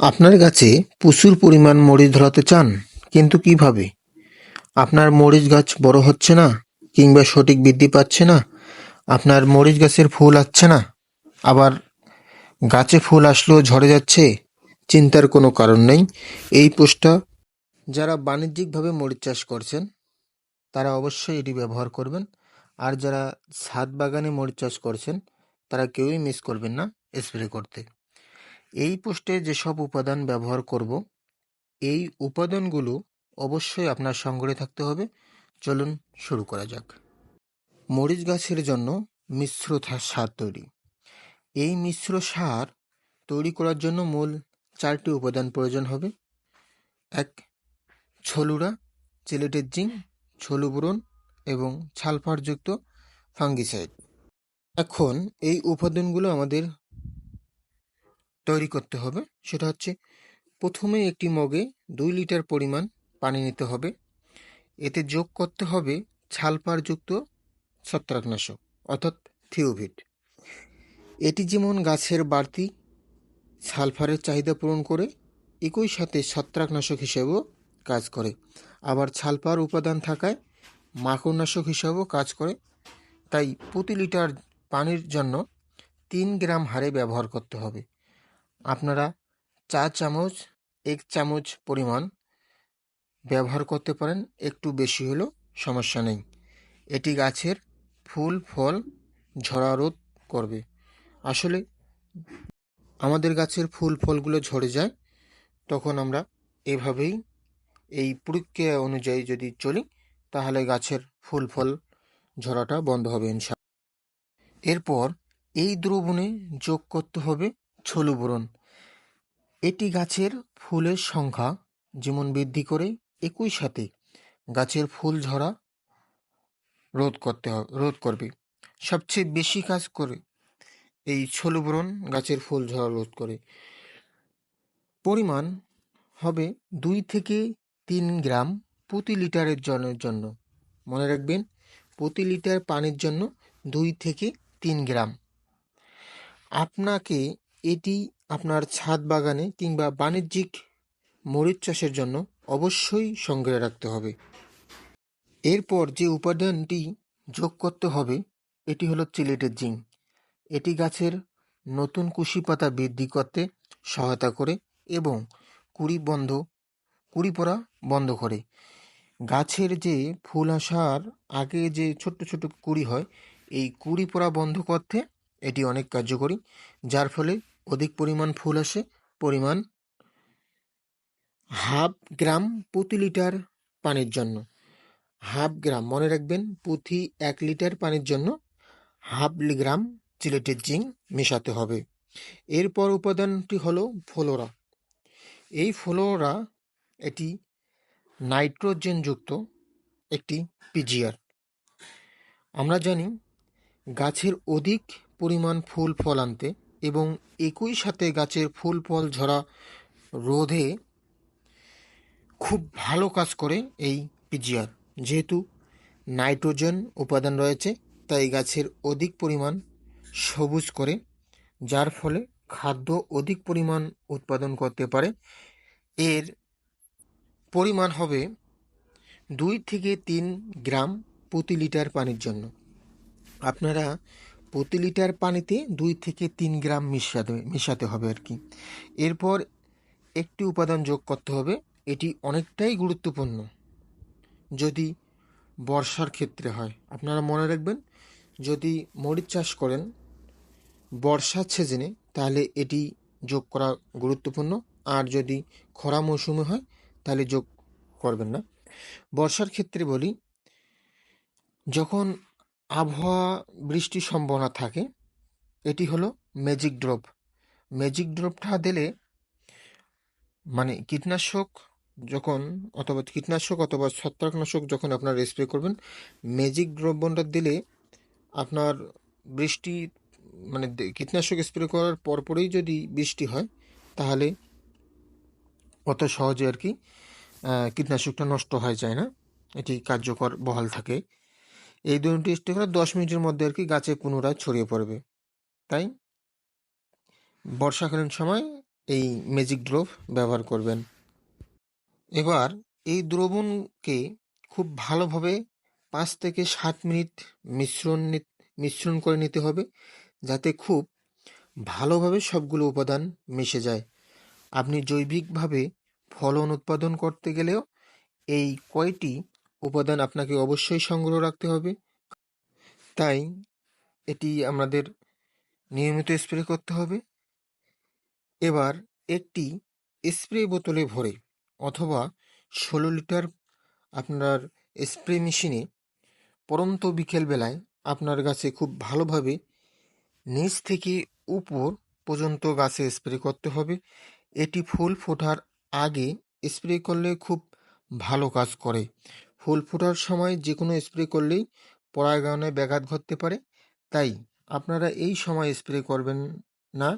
আপনার গাছে প্রচুর পরিমাণ মরিচ ধরাতে চান, কিন্তু কীভাবে? আপনার মরিচ গাছ বড় হচ্ছে না, কিংবা সঠিক বৃদ্ধি পাচ্ছে না, আপনার মরিচ গাছের ফুল আসছে না, আবার গাছে ফুল আসলেও ঝরে যাচ্ছে, চিন্তার কোনো কারণ নেই। এই পোস্টটা যারা বাণিজ্যিকভাবে মরিচ চাষ করছেন, তারা অবশ্যই এটি ব্যবহার করবেন, আর যারা ছাদ বাগানে মরিচ চাষ করছেন, তারা কেউই মিস করবেন না স্প্রে করতে। এই পোস্টে যেসব উপাদান ব্যবহার করব, এই উপাদানগুলো অবশ্যই আপনার সংগ্রহে থাকতে হবে। চলুন শুরু করা যাক। মরিচ গাছের জন্য মিশ্র সার তৈরি। এই মিশ্র সার তৈরি করার জন্য মূল চারটি উপাদান প্রয়োজন হবে। এক, ছলুরা চিলেটের জিঙ্ক ছলুবুরন এবং ছালফারযুক্ত ফাঙ্গিসাইড। এখন এই উপাদানগুলো আমাদের তৈরি করতে হবে। সেটা হচ্ছে প্রথমে একটি মগে দুই লিটার পরিমাণ পানি নিতে হবে। এতে যোগ করতে হবে ছালপারযুক্ত ছত্রাকনাশক, অর্থাৎ থিওভিট। এটি যেমন গাছের বাড়তি সালফারের চাহিদা পূরণ করে, একই সাথে ছত্রাকনাশক হিসেবেও কাজ করে। আবার ছালফার উপাদান থাকায় মাকড়নাশক হিসেবেও কাজ করে। তাই প্রতি লিটার পানির জন্য তিন গ্রাম হারে ব্যবহার করতে হবে। আপনারা চা চামচ, এক চামচ পরিমাণ ব্যবহার করতে পারেন, একটু বেশি হলেও সমস্যা নেই। এটি গাছের ফুল, ফল ঝরা রোধ করবে। আসলে আমাদের গাছের ফুল, ফলগুলো ঝরে যায়, তখন আমরা এভাবেই এই প্রক্রিয়া অনুযায়ী যদি চলি, তাহলে গাছের ফুল, ফল ঝরাটা বন্ধ হবে ইনশা এরপর এই দ্রবণে যোগ করতে হবে ছলুবরণ এটি গাছের ফুলের সংখ্যা যেমন বৃদ্ধি করে, একই সাথে গাছের ফুল ঝরা রোধ করতে হবে রোধ করবে। সবচেয়ে বেশি কাজ করে এই ছলুবরণ গাছের ফুল ঝরা রোধ করে। পরিমাণ হবে দুই থেকে তিন গ্রাম প্রতি লিটারের জনের জন্য। মনে রাখবেন, প্রতি লিটার পানির জন্য দুই থেকে তিন গ্রাম। আপনাকে এটি আপনার ছাদ বাগানে কিংবা বাণিজ্যিক মরিচ চাষের জন্য অবশ্যই সংগ্রহে রাখতে হবে। এরপর যে উপাদানটি যোগ করতে হবে, এটি হলো চিলেটের জিঙ্ক। এটি গাছের নতুন কুশি পাতা বৃদ্ধি করতে সহায়তা করে এবং কুড়ি বন্ধ, কুড়ি পড়া বন্ধ করে। গাছের যে ফুল আসার আগে যে ছোট্ট ছোট্ট কুড়ি হয়, এই কুড়ি পড়া বন্ধ করতে এটি অনেক কার্যকরী, যার ফলে অধিক পরিমাণ ফুল আসে, পরিমাণ হাফ গ্রাম প্রতি লিটার পানির জন্য। হাফ গ্রাম, মনে রাখবেন, প্রতি এক লিটার পানির জন্য হাফ গ্রাম চিলেটের জিঙ্ক মেশাতে হবে। এরপর উপাদানটি হলো ফ্লোরা। এই ফ্লোরা এটি নাইট্রোজেনযুক্ত একটি পিজিআর। আমরা জানি গাছের অধিক পরিমাণ ফুল ফল আনতে এবং একই সাথে গাছের ফুল, ফল, ঝরা রোধে খুব ভালো কাজ করে এই পিজিআর। যেহেতু নাইট্রোজেন উপাদান রয়েছে, তাই গাছের অধিক পরিমাণ সবুজ করে, যার ফলে খাদ্য অধিক পরিমাণ উৎপাদন করতে পারে। এর পরিমাণ হবে দুই থেকে তিন গ্রাম প্রতি লিটার পানির জন্য। আপনারা প্রতি লিটার পানিতে দুই থেকে তিন গ্রাম মিশাতে, মেশাতে হবে আর কি। এরপর একটি উপাদান যোগ করতে হবে। এটি অনেকটাই গুরুত্বপূর্ণ যদি বর্ষার ক্ষেত্রে হয়। আপনারা মনে রাখবেন, যদি মরিচ চাষ করেন বর্ষার সিজনে, তাহলে এটি যোগ করা গুরুত্বপূর্ণ। আর যদি খরা মৌসুমে হয়, তাহলে যোগ করবেন না। বর্ষার ক্ষেত্রে বলি, যখন আবহাওয়া বৃষ্টির সম্ভাবনা থাকে। এটি হলো ম্যাজিক ড্রপ ম্যাজিক ড্রপটা দিলে মানে কীটনাশক যখন অথবা কীটনাশক অথবা ছত্রাকনাশক যখন আপনার স্প্রে করবেন ম্যাজিক দ্রবণটা দিলে আপনার বৃষ্টি মানে কীটনাশক স্প্রে করার পরপরই যদি বৃষ্টি হয়, তাহলে অত সহজে আর কি কীটনাশকটা নষ্ট হয়ে যায় না। এটি কার্যকর বহাল থাকে। এই দুটি স্প্রে করে দশ মিনিটের মধ্যে আর কি গাছে পুনরায় ছড়িয়ে পড়বে। তাই? বর্ষাকালীন সময় এই ম্যাজিক ড্রপ ব্যবহার করবেন। এবার এই দ্রবণকে খুব ভালোভাবে পাঁচ থেকে সাত মিনিট মিশ্রণ মিশ্রণ করে নিতে হবে, যাতে খুব ভালোভাবে সবগুলো উপাদান মিশে যায়। আপনি জৈবিকভাবে ফলন উৎপাদন করতে গেলেও এই কয়টি উপাদান আপনাকে অবশ্যই সংগ্রহ রাখতে হবে। তাই এটি আমাদের নিয়মিত স্প্রে করতে হবে। এবার একটি স্প্রে বোতলে ভরে অথবা ষোলো লিটার আপনার স্প্রে মেশিনে পরন্ত বিকেলবেলায় আপনার গাছে খুব ভালোভাবে নিচ থেকে উপর পর্যন্ত গাছে স্প্রে করতে হবে। এটি ফুল ফোটার আগে স্প্রে করলে খুব ভালো কাজ করে। ফুল ফোটার সময় যে কোনো স্প্রে করলেই পরাগায়নে ব্যাঘাত ঘটতে পারে। তাই আপনারা এই সময় স্প্রে করবেন না।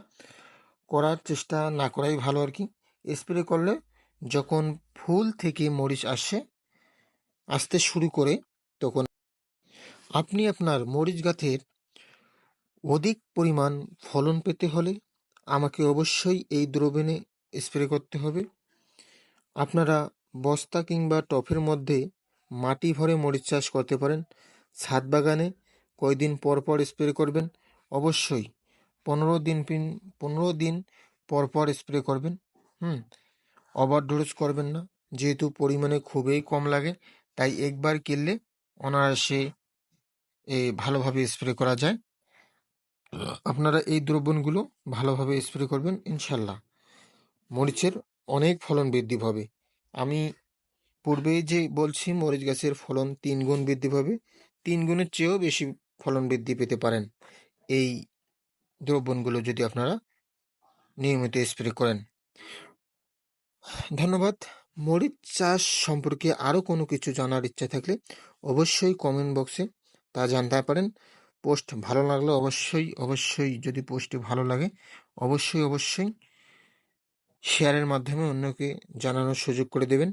করার চেষ্টা না করাই ভালো আর কি স্প্রে করলে যখন ফুল থেকে মরিচ আসে, আসতে শুরু করে তখন আপনি আপনার মরিচ গাছের অধিক পরিমাণ ফলন পেতে হলে আমাকে অবশ্যই এই দ্রবণে স্প্রে করতে হবে। আপনারা বস্তা কিংবা টফের মধ্যে মাটি ভরে মরিচ চাষ করতে পারেন। ছাদ বাগানে কয়দিন পর পর স্প্রে করবেন। অবশ্যই পনেরো দিন পিন, পনেরো দিন পর পর স্প্রে করবেন। হুম, ওভার ওভারডোজ করবেন না। যেহেতু পরিমাণে খুবই কম লাগে, তাই একবার কিনলে অনায়াসে এ ভালোভাবে স্প্রে করা যায়। আপনারা এই দ্রবণগুলো ভালোভাবে স্প্রে করবেন, ইনশাল্লাহ। মরিচের অনেক ফলন বৃদ্ধি পাবে। আমি পূর্বেই যে বলছি মরিচ গাছের ফলন তিন গুণ বৃদ্ধি পাবে, তিন গুণের চেয়েও বেশি ফলন বৃদ্ধি পেতে পারেন। এই দ্রবণগুলো যদি আপনারা নিয়মিত স্প্রে করেন। ধন্যবাদ। মরিচ চাষ সম্পর্কে আরও কোনো কিছু জানার ইচ্ছা থাকলে অবশ্যই কমেন্ট বক্সে তা জানতে পারেন। পোস্ট ভালো লাগলে অবশ্যই অবশ্যই যদি পোস্টটি ভালো লাগে, অবশ্যই অবশ্যই শেয়ারের মাধ্যমে অন্যকে জানানোর সুযোগ করে দেবেন।